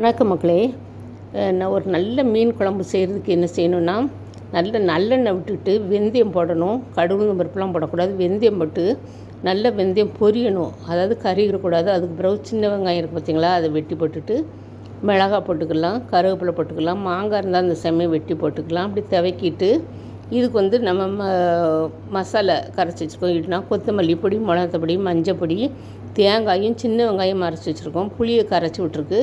வணக்கம் மக்களே. நான் ஒரு நல்ல மீன் குழம்பு செய்கிறதுக்கு என்ன செய்யணும்னா நல்ல நல்லெண்ணெய் விட்டுட்டு வெந்தயம் போடணும். கடுகு பருப்புலாம் போடக்கூடாது. வெந்தயம் போட்டு நல்ல வெந்தயம் பொரியணும். அதாவது கறிகிறக்கூடாது அதுக்கு பிறகு சின்ன வெங்காயம் இருக்குது பார்த்தீங்களா அதை வெட்டி போட்டுட்டு மிளகாய் போட்டுக்கலாம் கருவேப்பிலை போட்டுக்கலாம் மாங்காய் இருந்தால் அந்த செம்மையை வெட்டி போட்டுக்கலாம். அப்படி துவக்கிட்டு இதுக்கு வந்து நம்ம ம மசாலா கரைச்சி வச்சுருக்கோம். இல்லைனா கொத்தமல்லி பொடி மிளகாத்தப்பொடி மஞ்சப்பொடி தேங்காயும் சின்ன வெங்காயம் அரைச்சி வச்சுருக்கோம். புளியை கரைச்சி விட்ருக்கு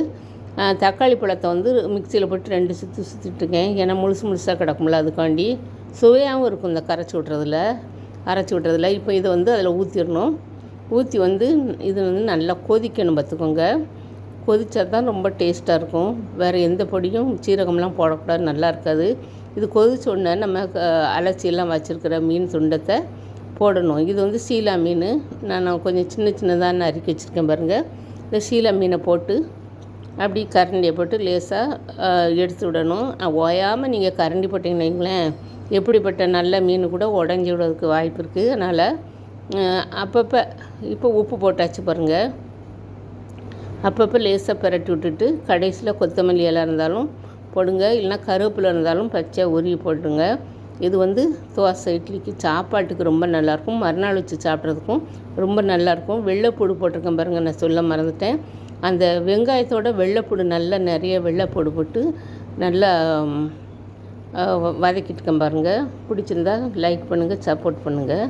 தக்காளி பழத்தை வந்து மிக்சியில் போட்டு ரெண்டு சுற்றி சுற்றிட்டுருக்கேன் ஏன்னா முழுசு முழுசாக கிடக்கும்ல அதுக்காண்டி. சுவையாகவும் இருக்கும் இந்த கரைச்சி விட்றதுல. அரைச்சி விட்றதுல. இப்போ இதை வந்து அதில் ஊற்றிடணும் ஊற்றி வந்து இது வந்து நல்லா கொதிக்கணும் பார்த்துக்கோங்க. கொதிச்சா தான் ரொம்ப டேஸ்ட்டாக இருக்கும். வேறு எந்த பொடியும் சீரகம்லாம் போடக்கூடாது. நல்லா இருக்காது. இது கொதிச்ச உடனே நம்ம அலச்சியெல்லாம் அலசியெல்லாம் வச்சுருக்கிற மீன் துண்டத்தை போடணும். இது வந்து சீலா மீன். நான் கொஞ்சம் சின்ன சின்னதாக நறுக்கி வச்சுருக்கேன் பாருங்கள் இந்த சீலா மீனை போட்டு அப்படி கரண்டியை போட்டு லேசாக எடுத்து விடணும். ஓயாமல் நீங்கள் கரண்டி போட்டிங்கன்னு வைங்களேன் எப்படிப்பட்ட நல்ல மீன் கூட உடஞ்சி விடுறதுக்கு வாய்ப்பு இருக்குது அதனால் அப்பப்போ இப்போ உப்பு போட்டாச்சு பாருங்கள் அப்பப்போ லேசாக பிரட்டி விட்டுட்டு கடைசியில் கொத்தமல்லி எல்லாம் இருந்தாலும் போடுங்க. இல்லைன்னா கருவேப்பிலை இருந்தாலும் பச்சை உருவி போட்டுருங்க இது வந்து தோசை இட்லிக்கு சாப்பாட்டுக்கு ரொம்ப நல்லாயிருக்கும். மறுநாள் வச்சு சாப்பிட்றதுக்கும் ரொம்ப நல்லாயிருக்கும். வெள்ளைப்பூடு போட்டிருக்கேன் பாருங்கள் நான் சொல்ல மறந்துட்டேன். அந்த வெங்காயத்தோட வெள்ளைப்பூடு நல்லா நிறைய வெள்ளைப்பூடு போட்டு நல்லா வதக்கிட்டுக்கேன் பாருங்கள் பிடிச்சிருந்தா லைக் பண்ணுங்கள் சப்போர்ட் பண்ணுங்கள்